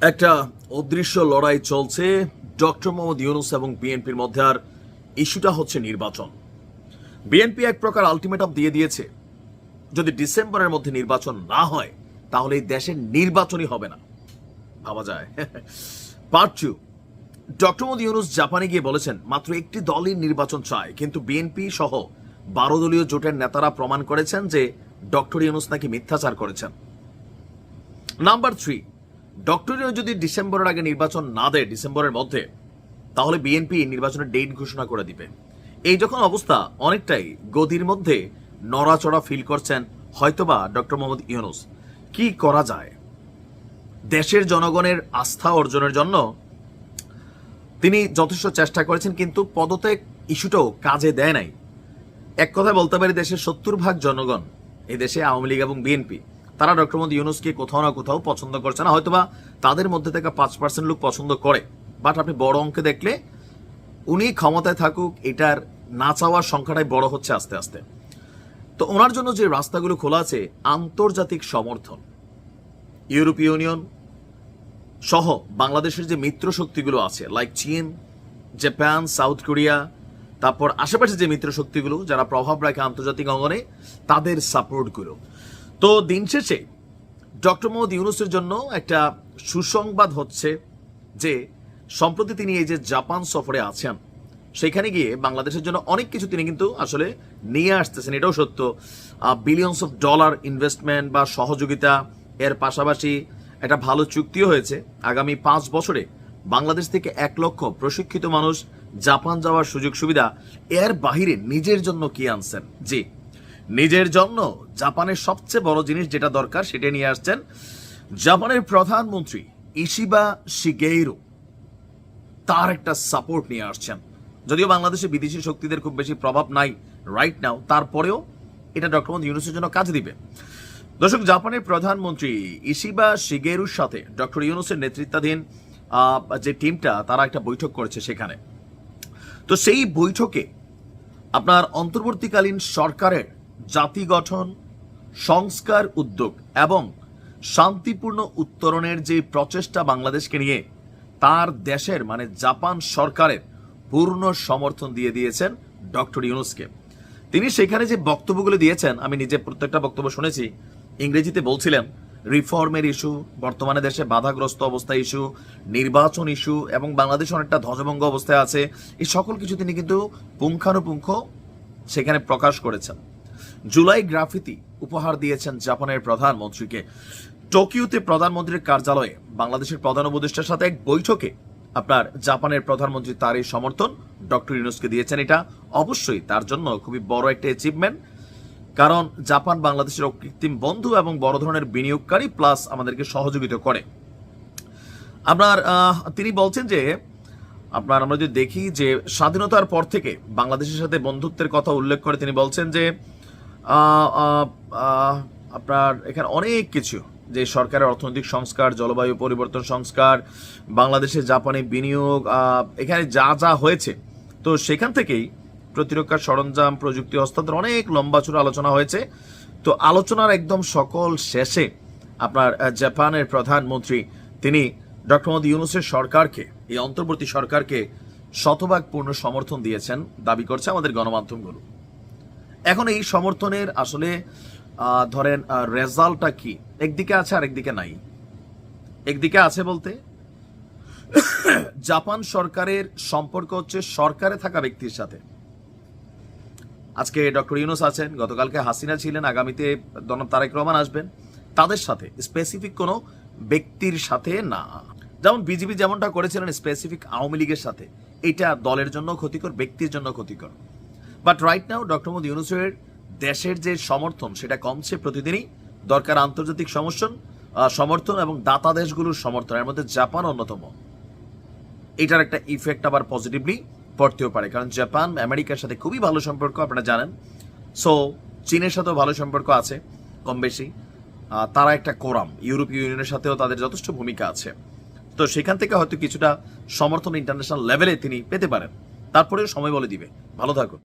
একটা অদৃশ্য লড়াই চলছে। ডক্টর মোহাম্মদ ইউনুস এবং বিএনপির মধ্যে আর ইস্যুটা হচ্ছে নির্বাচন। বিএনপি এক প্রকার আলটিমেটাম দিয়ে দিয়েছে। যদি ডিসেম্বরের মধ্যে নির্বাচন না হয়, তাহলে এই দেশের নির্বাচনই হবে না। ভাবা যায়। Part two doctor Mohammad Yunus জাপানে গিয়ে বলেছেন, মাত্র একটি দলই নির্বাচন চায়, কিন্তু বিএনপি সহ বারো দলীয় জোটের নেতারা প্রমাণ করেছেন যে ডক্টর ইউনুস নাকি মিথ্যাচার করেছেন। নাম্বার থ্রি ডক্টরিও যদি ডিসেম্বরের আগে নির্বাচন না দেয় ডিসেম্বরের মধ্যে, তাহলে বিএনপি নির্বাচনের ডেট ঘোষণা করে দিবে। এই যখন অবস্থা, অনেকটাই গদির মধ্যে নড়াচড়া ফিল করছেন হয়তোবা ডক্টর মোহাম্মদ ইউনুস। কি করা যায়? দেশের জনগণের আস্থা অর্জনের জন্য তিনি যথেষ্ট চেষ্টা করেছেন, কিন্তু পদত্যাগ ইস্যুটাও কাজে দেয় নাই। এক কথায় বলতে পারি, দেশের সত্তর ভাগ জনগণ এই দেশে আওয়ামী লীগ এবং বিএনপি তারা ডক্টর মোহাম্মদ ইউনুসকে কোথাও না কোথাও পছন্দ করছে না। হয়তোবা তাদের মধ্যে থেকে পাঁচ পার্সেন্ট লোক পছন্দ করে। বাট আপনি বড় অঙ্কে দেখলে উনি ক্ষমতায় থাকুক, এটার না চাওয়ার সংখ্যাটাই বড় হচ্ছে আস্তে আস্তে। তো ওনার জন্য যে রাস্তাগুলো খোলা আছে, আন্তর্জাতিক সমর্থন, ইউরোপীয় ইউনিয়ন সহ বাংলাদেশের যে মিত্র শক্তিগুলো আছে লাইক চীন, জাপান, সাউথ কোরিয়া, তারপর আশেপাশে যে মিত্র শক্তিগুলো, যারা প্রভাব রাখে আন্তর্জাতিক অঙ্গনে, তাদের সাপোর্টগুলো তো দিন শেষে ডক্টর মোহাম্মদ ইউনুসের জন্য একটা সুসংবাদ হচ্ছে যে, সম্প্রতি তিনি এই যে জাপান সফরে আছেন, সেখানে গিয়ে বাংলাদেশের জন্য অনেক কিছু তিনি কিন্তু আসলে নিয়ে আসতেছেন। এটাও সত্য। বিলিয়নস অফ ডলার ইনভেস্টমেন্ট বা সহযোগিতা, এর পাশাপাশি একটা ভালো চুক্তিও হয়েছে। আগামী পাঁচ বছরে বাংলাদেশ থেকে এক লক্ষ প্রশিক্ষিত মানুষ জাপান যাওয়ার সুযোগ সুবিধা এর বাহিরে নিজের জন্য কি আনছেন? জি। নিজের জন্য জাপানের সবচেয়ে বড় জিনিস যেটা দরকার সেটা নিয়ে আসছেন জাপানের প্রধানমন্ত্রী ইশিবা শিগেইরো। তার একটা সাপোর্ট নিয়ে আসছেন। যদিও বাংলাদেশে বিদেশি শক্তিদের খুব বেশি প্রভাব নাই রাইট নাও তারপরেও এটা ডক্টর মোহাম্মদ ইউনুসের জন্য কাজ দিবে। দর্শক, জাপানের প্রধানমন্ত্রী ইশিবা শিগেরুর সাথে ডক্টর ইউনুসের নেতৃত্বাধীন যে টিমটা, তারা একটা বৈঠক করেছে সেখানে। তো সেই বৈঠকে আপনার অন্তর্বর্তীকালীন সরকারের জাতি গঠন, সংস্কার উদ্যোগ এবং শান্তিপূর্ণ উত্তরণের যে প্রচেষ্টা বাংলাদেশকে নিয়ে তার দেশের মানে জাপান সরকারের পূর্ণ সমর্থন দিয়ে দিয়েছেন ডক্টর ইউনুসকে। তিনি সেখানে যে বক্তব্যগুলো দিয়েছেন, আমি নিজে প্রত্যেকটা বক্তব্য শুনেছি, ইংরেজিতে বলছিলেন, রিফর্মের ইস্যু, বর্তমানে দেশে বাধাগ্রস্ত অবস্থা ইস্যু, নির্বাচন ইস্যু এবং বাংলাদেশ অনেকটা ধ্বজভঙ্গ অবস্থায় আছে। এই সকল কিছু তিনি কিন্তু পুঙ্খানুপুঙ্খ সেখানে প্রকাশ করেছেন। জুলাই গ্রাফিতি উপহার দিয়েছেন জাপানের প্রধানমন্ত্রীকে। টোকিওতে প্রধানমন্ত্রীর কার্যালয়ে বাংলাদেশের প্রধান উপদেষ্টার সাথে এক বৈঠকে আপনার জাপানের প্রধানমন্ত্রী তার এই সমর্থন ডক্টর ইউনুসকে দিয়েছেন। এটা অবশ্যই তার জন্য খুবই বড় একটা অ্যাচিভমেন্ট কারণ জাপান বাংলাদেশের অকৃত্রিম বন্ধু এবং বড় ধরনের বিনিয়োগকারী প্লাস আমাদেরকে সহযোগিতা করে। আপনার তিনি বলছেন যে, আপনার আমরা যদি দেখি যে স্বাধীনতার পর থেকে বাংলাদেশের সাথে বন্ধুত্বের কথা উল্লেখ করে তিনি বলছেন যে আপনার এখানে অনেক কিছু। যে সরকারের অর্থনৈতিক সংস্কার, জলবায়ু পরিবর্তন সংস্কার বাংলাদেশে জাপানি বিনিয়োগ এখানে যা যা হয়েছে। তো সেখান থেকেই প্রতিরক্ষার সরঞ্জাম, প্রযুক্তি হস্তান্তর অনেক লম্বা চূড়া আলোচনা হয়েছে। তো আলোচনার একদম সকল শেষে আপনার জাপানের প্রধানমন্ত্রী, তিনি ডক্টর মোদী ইউনুসের সরকারকে, এই অন্তর্বর্তী সরকারকে শতভাগ পূর্ণ সমর্থন দিয়েছেন, দাবি করছে আমাদের গণমাধ্যমগুলো। এখন এই সমর্থনের আসলে ধরেন রেজাল্টটা কি? একদিকে আছে আর একদিকে নাই। একদিকে আছে বলতে, জাপান সরকারের সম্পর্ক হচ্ছে সরকারে থাকা ব্যক্তির সাথে। আজকে ডক্টর ইউনুস আছেন, গতকালকে হাসিনা ছিলেন, আগামীতে জনাব তারেক রহমান আসবেন। তাদের সাথে স্পেসিফিক কোনো ব্যক্তির সাথে না। যেমন বিজেপি যেমনটা করেছিলেন স্পেসিফিক আওয়ামী লীগের সাথে। এটা দলের জন্য ক্ষতিকর, ব্যক্তির জন্য ক্ষতিকর। But right now doctor Modi ইউনুসের দেশের যে সমর্থন, সেটা কমছে প্রতিদিনই। দরকার আন্তর্জাতিক সমর্থন সমর্থন এবং দাতা দেশগুলোর সমর্থন। এর মধ্যে জাপান অন্যতম। এটার একটা ইফেক্ট আবার পজিটিভলি পড়তেও পারে। কারণ জাপান, আমেরিকার সাথে খুবই ভালো সম্পর্ক, আপনারা জানেন। সো চীনের সাথেও ভালো সম্পর্ক আছে, কম বেশি। তারা একটা কোরাম। ইউরোপীয় ইউনিয়নের সাথেও তাদের যথেষ্ট ভূমিকা আছে। তো সেখান থেকে হয়তো কিছুটা সমর্থন ইন্টারন্যাশনাল লেভেলে তিনি পেতে পারেন। তারপরেও সময় বলে দিবে। ভালো থাকুন।